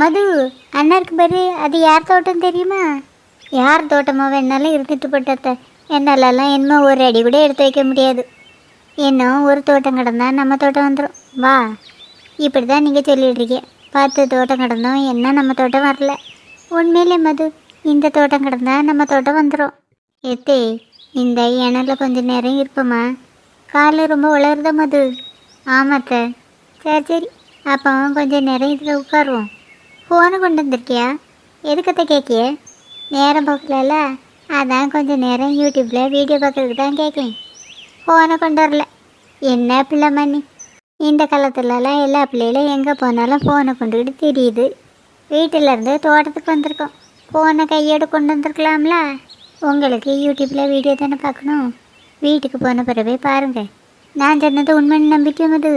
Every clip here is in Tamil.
மது அண்ணாருக்கு பாரு அது யார் தோட்டம் தெரியுமா? யார் தோட்டமோ வேணாலும் இருந்துட்டு போட்டத்த என்னாலலாம் என்ன ஒரு அடி கூட எடுத்து வைக்க முடியாது. இன்னும் ஒரு தோட்டம் கிடந்தா நம்ம தோட்டம் வந்துடும் வா இப்படி தான் நீங்கள் சொல்லிடுறீங்க பார்த்து தோட்டம் கிடந்தோம் என்ன நம்ம தோட்டம் வரல? உண்மையிலே மது இந்த தோட்டம் கிடந்தா நம்ம தோட்டம் வந்துடும் எத்தே இந்த இணையில் கொஞ்சம் நேரம் இருப்போமா? காலில் ரொம்ப உளருத மது? ஆமாத்த சரி சரி. அப்போ கொஞ்சம் நேரம் இதில் உட்காருவோம். ஃபோனை கொண்டு வந்திருக்கியா எதுக்கத்த கேட்கிய நேரம் பார்க்கலல்ல அதான் கொஞ்சம் நேரம் யூடியூப்பில் வீடியோ பார்க்கறதுக்கு தான் கேட்கேன் ஃபோனை கொண்டு வரல. என்ன பிள்ளை மணி இந்த காலத்துலலாம் எல்லா பிள்ளைகளும் எங்கே போனாலும் ஃபோனை கொண்டுக்கிட்டு தெரியுது. வீட்டிலேருந்து தோட்டத்துக்கு வந்திருக்கோம். ஃபோனை கையோடு கொண்டு வந்திருக்கலாம்ல? உங்களுக்கு யூடியூப்பில் வீடியோ தானே பார்க்கணும்? வீட்டுக்கு போன பிறவே பாருங்கள் நான் சொன்னது உண்மைன்னு நம்பிக்கை அது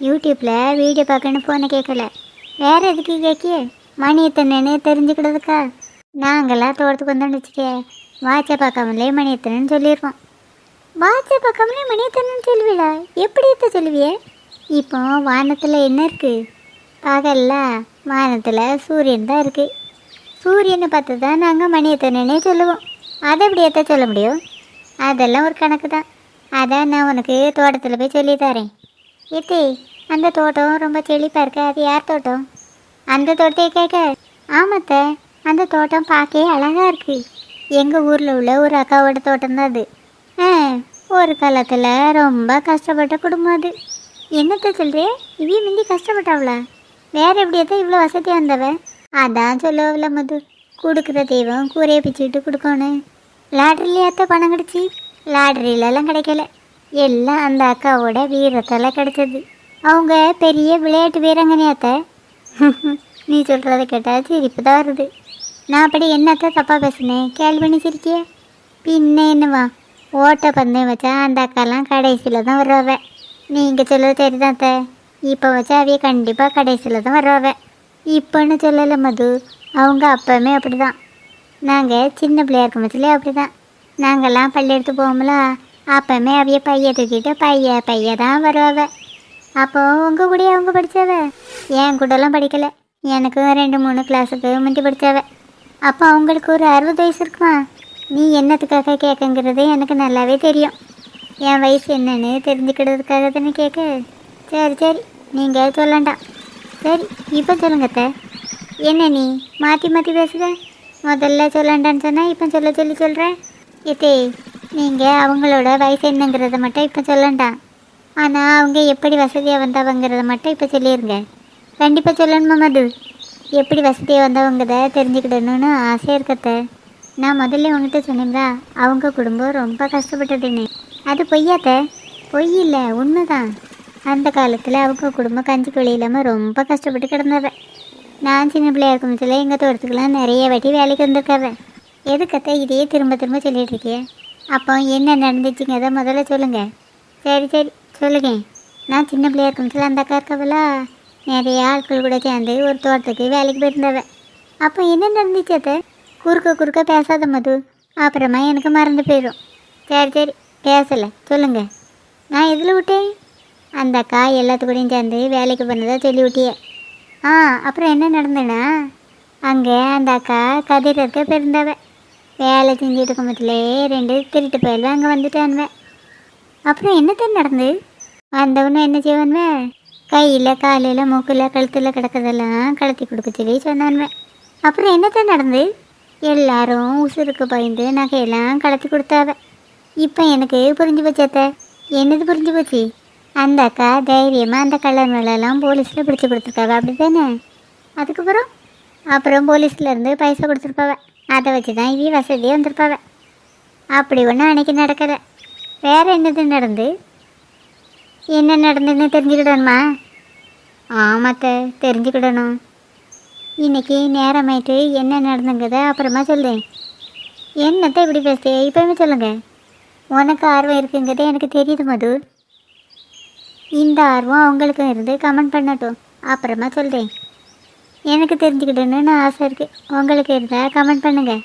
யூடியூப்பில் வீடியோ பார்க்கணும்னு ஃபோனை கேட்கல வேறு எதுக்கு கேட்க மணியத்தை நினைய தெரிஞ்சுக்கிட்டதுக்கா நாங்களாம் தோட்டத்துக்கு வந்தோம்னு வச்சுக்கே வாட்சை பார்க்காமலே மணியத்தனன்னு சொல்லிடுவோம் வாட்சை பார்க்காமலே மணியத்தனன்னு சொல்லுவீடா எப்படி எத்த சொல்லுவியே? இப்போ வானத்தில் என்ன இருக்குது பகல்ல வானத்தில் சூரியன் தான் இருக்குது சூரியனை பார்த்து தான் நாங்கள் மணி சொல்லுவோம். அதை எப்படி எத்த சொல்ல முடியும்? அதெல்லாம் ஒரு கணக்கு தான். அதான் நான் உனக்கு தோட்டத்தில் போய் சொல்லி தரேன். ஏத்தே அந்த தோட்டம் ரொம்ப செழிப்பாக இருக்கு அது யார் தோட்டம்? அந்த தோட்டத்தை கேட்க ஆமாத்த அந்த தோட்டம் பார்க்கவே அழகாக இருக்குது எங்கள் ஊரில் உள்ள ஒரு அக்காவோட தோட்டம் தான் அது. ஆ ஒரு காலத்தில் ரொம்ப கஷ்டப்பட்ட குடும்பம் அது. என்னத்த சொல்கிறே இவ்விய மிந்தி கஷ்டப்பட்டாவளா? வேற எப்படியாத்தான் இவ்வளோ வசதியாக வந்தவ? அதான் சொல்லுவல மது. கொடுக்குற தெய்வம் கூரையை பிச்சுக்கிட்டு கொடுக்கணும் லாட்ரிலேயாத்த பணம் கிடச்சி? லாட்ரியிலலாம் கிடைக்கல. எல்லாம் அந்த அக்காவோட வீரத்தால் கிடைச்சது. அவங்க பெரிய விளையாட்டு வீராங்கனையாத்த நீ சொல்கிறத கேட்டால் சிரிப்பு தான் வருது. நான் அப்படி என்னத்த தப்பாக பேசினேன்? கேள்வி பண்ணி சிரிக்கிய? பின்ன என்னவா? ஓட்ட பந்தயம் வச்சா அந்த அக்காலாம் கடைசியில் தான் வருவாவ. நீங்கள் சொல்ல சரிதான் த இப்போ வச்சா அவைய கண்டிப்பாக கடைசியில் தான் வருவாவ. இப்போன்னு சொல்லலை மது. அவங்க அப்பவுமே அப்படி தான் நாங்கள் சின்ன பிள்ளையா இருக்கும் பட்சத்துலேயே அப்படி தான் நாங்கள்லாம் பள்ளி எடுத்து போகும்ல அப்பவுமே அவைய பைய தூக்கிட்டு பைய பைய தான் வருவாவ. அப்போ உங்கள் கூடயே அவங்க படித்தாவ என் கூடலாம் படிக்கலை. எனக்கும் ரெண்டு மூணு கிளாஸுக்கு முந்தி படித்தாவ அப்போ அவங்களுக்கு ஒரு அறுபது வயசு இருக்குமா? நீ என்னத்துக்காக கேட்குங்கிறது எனக்கு நல்லாவே தெரியும். என் வயசு என்னன்னு தெரிஞ்சுக்கிறதுக்காக தானே கேட்க சரி சரி. நீங்கள் சொல்லண்டாம் சரி இப்போ சொல்லுங்கத்த என்ன நீ மாற்றி மாற்றி பேசுத? முதல்ல சொல்லண்டான்னு சொன்னால் இப்போ சொல்ல சொல்லி சொல்கிறேன் இத்தே நீங்கள் அவங்களோட வயசு என்னங்கிறத மட்டும் இப்போ சொல்லண்டாம் ஆனால் அவங்க எப்படி வசதியாக வந்தவங்கிறத மட்டும் இப்போ சொல்லிடுங்க கண்டிப்பாக சொல்லணுமா மது எப்படி வசதியாக வந்தவங்கத தெரிஞ்சுக்கிடணும்னு ஆசையாக இருக்கத்த நான் முதல்ல உங்ககிட்ட சொன்னீங்களா அவங்க குடும்பம் ரொம்ப கஷ்டப்பட்டதுன்னு அது பொய்யாத்த பொய் இல்லை உண்மைதான். அந்த காலத்தில் அவங்க குடும்பம் கஞ்சி கொழி இல்லாமல் ரொம்ப கஷ்டப்பட்டு கிடந்தவ. நான் சின்ன பிள்ளையா இருக்கும் சில எங்கள் தோட்டத்துக்குலாம் நிறைய வாட்டி வேலைக்கு வந்திருக்காவ. எதுக்கத்த இதையே திரும்ப திரும்ப சொல்லிட்டு அப்போ என்ன நடந்துச்சுங்க அதை முதல்ல சொல்லுங்கள் சரி சரி. சொல்லுங்க. நான் சின்ன பிள்ளையா இருக்கும் அந்த அக்கா இருக்கவளா நிறைய ஆட்கள் கூட சேர்ந்து ஒரு தோட்டத்துக்கு வேலைக்கு போயிருந்தவ. அப்போ என்ன நடந்துச்சு அத்தை? குறுக்க குறுக்க பேசாத மது. அப்புறமா எனக்கு மறந்து போயிடும். சரி சரி பேசலை. சொல்லுங்க. நான் எதில் விட்டேன்? அந்த அக்கா எல்லாத்துக்கூடையும் சேர்ந்து வேலைக்கு போனதா சொல்லி விட்டியே. ஆ அப்புறம் என்ன நடந்தேன்னா அங்கே அந்த அக்கா கதிர் இருக்க பிறந்தவ வேலை செஞ்சுட்டு இருக்கும்போதுலே ரெண்டு திருட்டு பயல்வ அங்கே வந்துட்டானுவேன் அப்புறம் என்னத்தான் நடந்தது வந்தவன என்ன செய்வானுவ? கையில் காலையில் மூக்கில் கழுத்தில் கிடக்கிறதெல்லாம் கலத்தி கொடுக்க சொல்லி சொன்னானுவ. அப்புறம் என்னத்தான் நடந்து? எல்லாரும் உசுருக்கு பயந்து நகையெல்லாம் கலத்தி கொடுத்தாவ. இப்போ எனக்கு புரிஞ்சு போச்சாத்த என்னது புரிஞ்சு போச்சு? அந்த அக்கா தைரியமாக அந்த கள்ளர் மேலெல்லாம் போலீஸில் பிடிச்சி கொடுத்துருக்காவ அப்படி தானே அதுக்கப்புறம்? அப்புறம் போலீஸ்லேருந்து பைசா கொடுத்துருப்பாவ. அதை வச்சு தான் இவி வசதியாக வந்திருப்பாவ. அப்படி ஒன்றும் அன்னைக்கு நடக்கலை. வேறு என்னது நடந்து? என்ன நடந்ததுன்னு தெரிஞ்சுக்கிடணுமா? ஆமாத்த தெரிஞ்சுக்கிடணும். இன்னைக்கு நேரமாயிட்டு என்ன நடந்துங்கிறத அப்புறமா சொல்லேன் என்னத்த இப்படி பேசுறிய? இப்போவே சொல்லுங்க. உனக்கு ஆர்வம் இருக்குங்கிறது எனக்கு தெரியுது மது. இந்த ஆர்வம் அவங்களுக்கும் இருந்து கமெண்ட் பண்ணட்டும். அப்புறமா சொல்கிறேன் எனக்கு தெரிஞ்சுக்கிட்டணும்னு ஆசை இருக்குது உங்களுக்கு இருந்தால் கமெண்ட் பண்ணுங்கள்